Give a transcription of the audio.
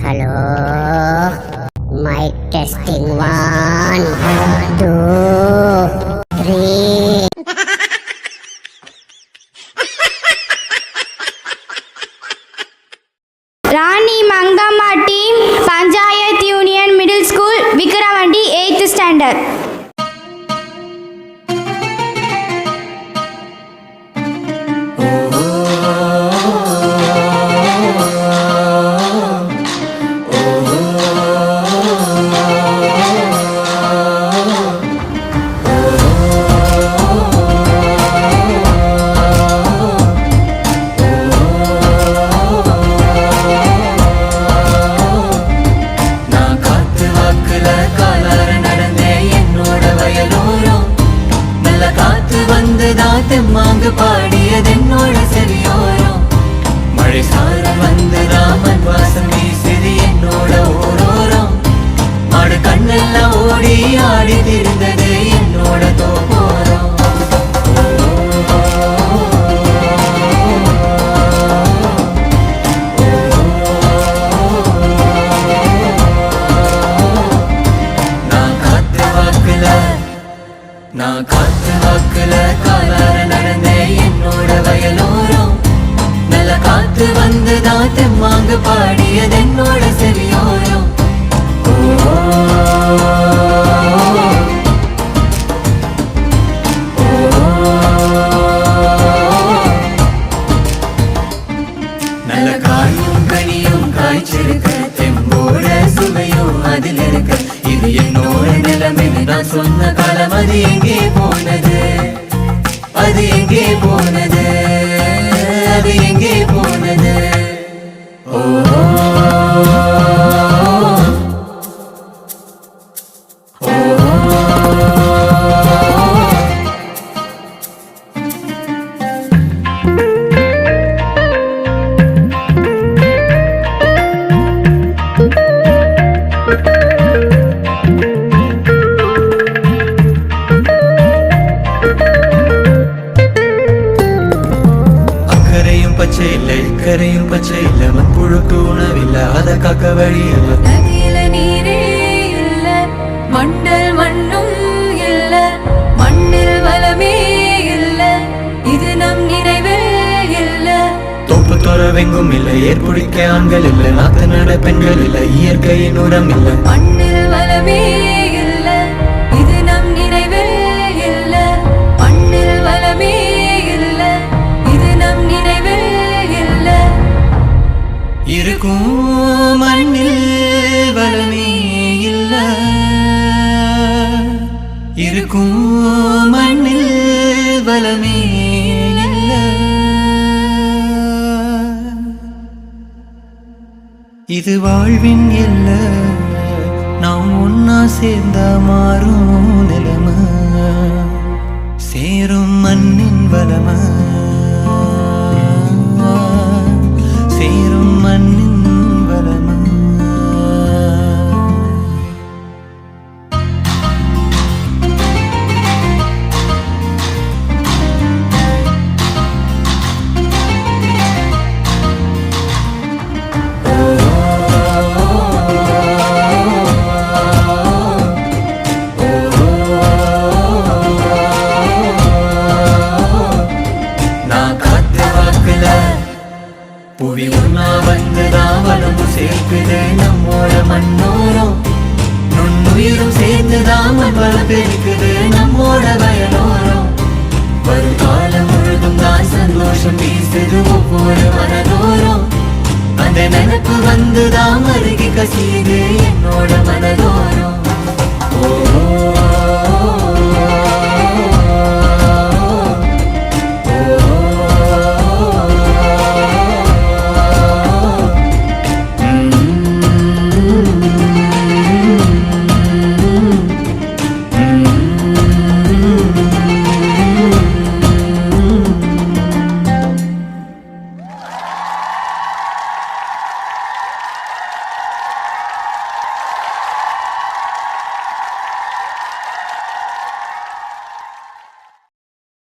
Hello. Mic testing one two three Rani Mangamma team panchayat union middle school Vikravandi eighth standard ஆடி திரிந்தது என்னோட தோப்போரம். நான் காத்து வாக்குல நான் காத்து வாக்குல காலார நடந்தேன் என்னோட வயலோரம். நல்ல காத்து வந்துதா தெம்மாங்க பாடியது என்னோட சரி சொன்ன காலம் அது எங்கே போனது? அது எங்கே போனது? அது எங்கே போனது? ஓ அக்கறையும் பச்சை இல்லை இக்கரையும் பச்சை இல்லை மண்புழுக்கு உணவில்லை அதை காக்க வழி இல்லை. நதியில நீரே இல்ல மண்டல் மண்ணும் இல்ல மண்ணில் வளமே இல்ல இது நம் நினைவே இல்ல. தோப்பு துறவெங்கும் இல்லை ஏற்புடிக்க ஆண்கள் இல்லை இருக்கும் மண்ணில் வளமே இல்ல. இருக்கும் மண்ணில் வளமே இல்ல. இது வாழ்வின் இல்ல நாம் ஒன்னா சேர்ந்த மாறும் நிலம். புவி ஒன்னா வந்துதான் வளமும் நம்மோட மண்ணோரம் நுண்ணுயிரும் சேர்ந்துதான் மண் பெருக்குது நம்மோட வயலோரம் வருங்காலம் முழுதும் தான் சந்தோஷம் வீசுது ஒவ்வொரு மனதோறும் அந்த நினைப்பு வந்துதான் அருகி கசியுது என்னோட மனதோரம்.